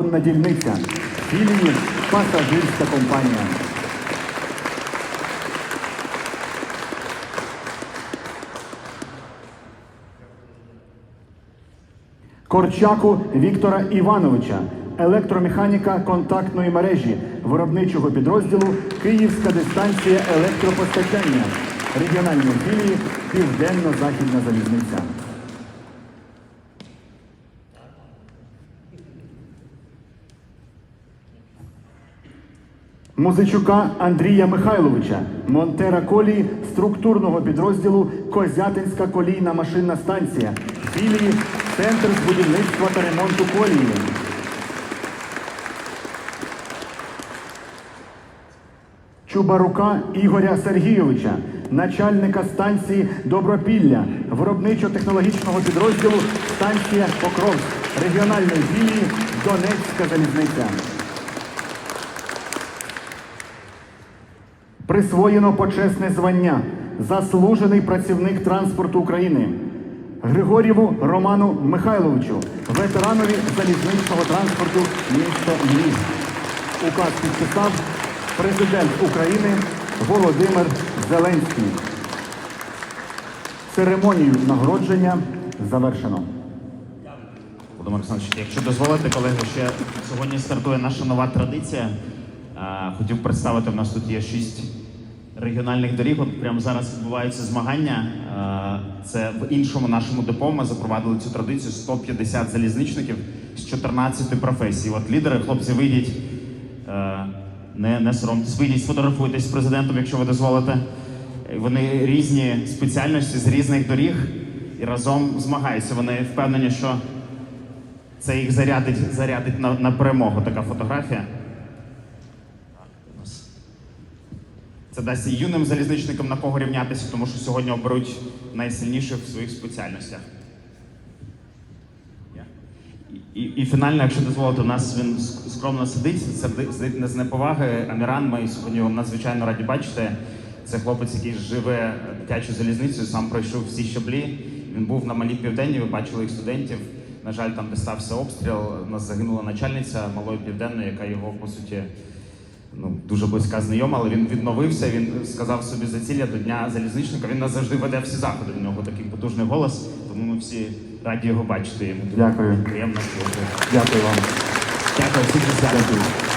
Дільниця. Філії пасажирська компанія. Корчаку Віктора Івановича, електромеханіка контактної мережі виробничого підрозділу Київська дистанція електропостачання регіональної філії Південно-Західна залізниця. Музичука Андрія Михайловича, монтера колії структурного підрозділу Козятинська колійна машинна станція, філії Центр з будівництва та ремонту колії. Чубарука Ігоря Сергійовича, начальника станції Добропілля, виробничо-технологічного підрозділу станція Покровськ, регіональної філії Донецька залізниця. Присвоєно почесне звання Заслужений працівник транспорту України Григорєву Роману Михайловичу, ветеранові залізничного транспорту місто Львів. Указ підписав президент України Володимир Зеленський. Церемонію нагородження завершено. Володимир Олександрович, якщо дозволите, колеги, ще сьогодні стартує наша нова традиція. Хотів представити, в нас тут є шість регіональних доріг. От прямо зараз відбуваються змагання. Це в іншому нашому депо. Ми запровадили цю традицію 150 залізничників з 14 професій. От лідери, хлопці, вийдіть, е, не, не соромтесь, вийдіть, сфотографуйтесь з президентом, якщо ви дозволите. Е, Вони різні спеціальності з різних доріг і разом змагаються. Вони впевнені, що це їх зарядить, зарядить на, на перемогу така фотографія. Це дасть і юним залізничникам на кого рівнятися, тому що сьогодні оберуть найсильніших в своїх спеціальностях. І, і, фінально, якщо дозволите, у нас він скромно сидить, сиди- сидить не з неповаги. Аміран, ми сьогодні його надзвичайно раді бачити. Це хлопець, який живе дитячою залізницею, сам пройшов всі щаблі. Він був на малій південні, ви бачили їх студентів. На жаль, там де стався обстріл. У нас загинула начальниця малої південної, яка його по суті ну, дуже близька знайома, але він відновився. Він сказав собі зацілля до дня залізничника. Він нас завжди веде всі заходи. У нього такий потужний голос, тому ми всі раді його бачити. Йому Дякую. приємно. Дякую вам. Дякую, всім. Дякую.